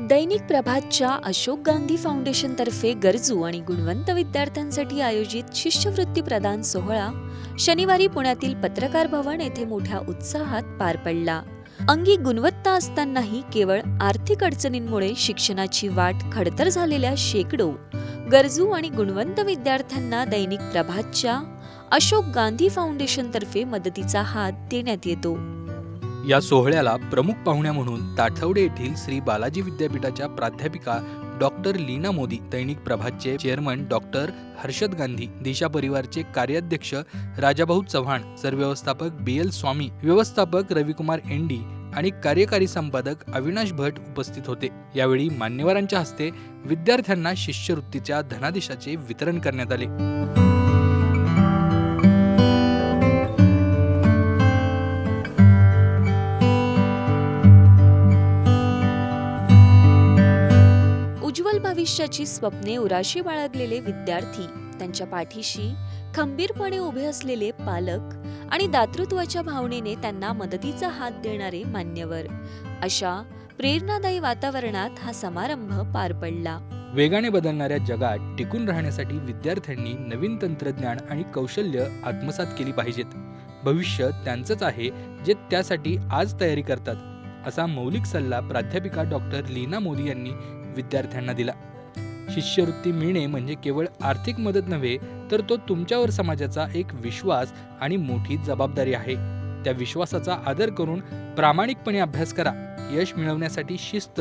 दैनिक प्रभातच्या अशोक गांधी फाउंडेशनतर्फे गरजू आणि गुणवंत विद्यार्थ्यांसाठी आयोजित शिष्यवृत्ती प्रदान सोहळा शनिवारी पुण्यातील पत्रकार भवन येथे मोठ्या उत्साहात पार पडला. अंगी गुणवत्ता असतानाही केवळ आर्थिक अडचणींमुळे शिक्षणाची वाट खडतर झालेल्या शेकडो गरजू आणि गुणवंत विद्यार्थ्यांना दैनिक प्रभातच्या अशोक गांधी फाउंडेशनतर्फे मदतीचा हात देण्यात येतो. या सोहळ्याला प्रमुख पाहुण्या म्हणून ताठवडे येथील श्री बालाजी विद्यापीठाच्या प्राध्यापिका डॉक्टर लीना मोदी दैनिक प्रभातचे चेअरमन डॉक्टर हर्षद गांधी दिशा परिवारचे कार्याध्यक्ष राजाभाऊ चव्हाण सरव्यवस्थापक बी एल स्वामी व्यवस्थापक रविकुमार एंडी आणि कार्यकारी संपादक अविनाश भट उपस्थित होते. यावेळी मान्यवरांच्या हस्ते विद्यार्थ्यांना शिष्यवृत्तीच्या धनादेशाचे वितरण करण्यात आले. उज्ज्वल भविष्याची स्वप्ने उराशी बाळगलेले विद्यार्थी त्यांच्या पाठीशी खंबीरपणे उभे असलेले पालक आणि दातृत्वाच्या भावनेने त्यांना मदतीचा हात देणारे मान्यवर. अशा प्रेरणादायी वातावरणात हा समारंभ पार पडला. वेगाने बदलणाऱ्या जगात टिकून राहण्यासाठी विद्यार्थ्यांनी नवीन तंत्रज्ञान आणि कौशल्य आत्मसात केली पाहिजेत. भविष्य त्यांचंच आहे जे त्यासाठी आज तयारी करतात. असा मौलिक सल्ला प्राध्यापिका डॉक्टर लीना मोदी यांनी विद्यार्थ्यांना दिला. शिष्यवृत्ती मिळणे म्हणजे केवळ आर्थिक मदत नव्हे तर तो तुमच्यावर समाजाचा एक विश्वास आणि मोठी जबाबदारी आहे. त्या विश्वासाचा आदर करून प्रामाणिकपणे अभ्यास करा. यश मिळवण्यासाठी शिस्त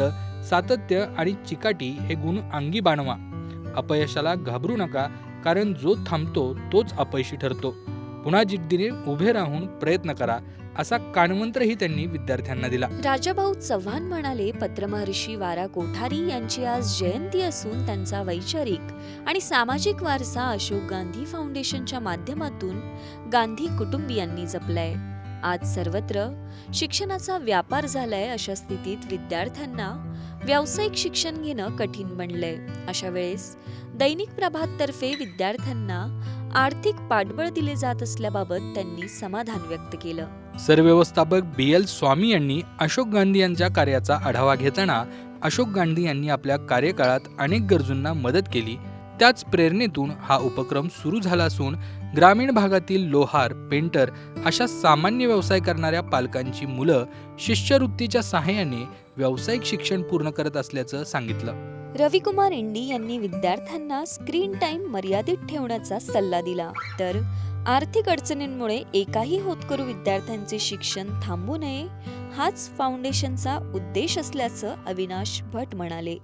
सातत्य आणि चिकाटी हे गुण अंगी बाणवा. अपयशाला घाबरू नका कारण जो थांबतो तोच अपयशी ठरतो. पुन्हा जिद्दीने उभे राहून प्रयत्न करा. असा कानमंत्रही त्यांनी विद्यार्थ्यांना दिला. राजाभाऊ चव्हाण म्हणाले पत्रमहर्षी वारा कोठारी यांची आज जयंती असून त्यांचा वैचारिक आणि सामाजिक वारसा अशोक गांधी फाउंडेशनच्या माध्यमातून गांधी कुटुंबियांनी जपलाय. आज सर्वत्र शिक्षणाचा व्यापार झालाय अशा स्थितीत विद्यार्थ्यांना व्यावसायिक शिक्षण घेणं कठीण बनलंय. अशा वेळेस दैनिक प्रभाततर्फे विद्यार्थ्यांना आर्थिक पाठबळ दिले जात असल्याबाबत त्यांनी समाधान व्यक्त केलं. सरव्यवस्थापक बी एल स्वामी यांनी अशोक गांधी यांच्या कार्याचा आढावा घेताना अशोक गांधी यांनी आपल्या कार्यकाळात अनेक गरजूंना मदत केली. त्याच प्रेरणेतून हा उपक्रम सुरू झाला असून ग्रामीण भागातील लोहार पेंटर अशा सामान्य व्यवसाय करणाऱ्या पालकांची मुलं शिष्यवृत्तीच्या सहाय्याने व्यावसायिक शिक्षण पूर्ण करत असल्याचं सांगितलं. रविकुमार इंडी यांनी विद्यार्थ्यांना स्क्रीन टाइम मर्यादित ठेवण्याचा सल्ला दिला. तर आर्थिक अडचणींमुळे एकाही होतकरू विद्यार्थ्यांचे शिक्षण थांबू नये हाच फाउंडेशनचा उद्देश असल्याचं अविनाश भट म्हणाले.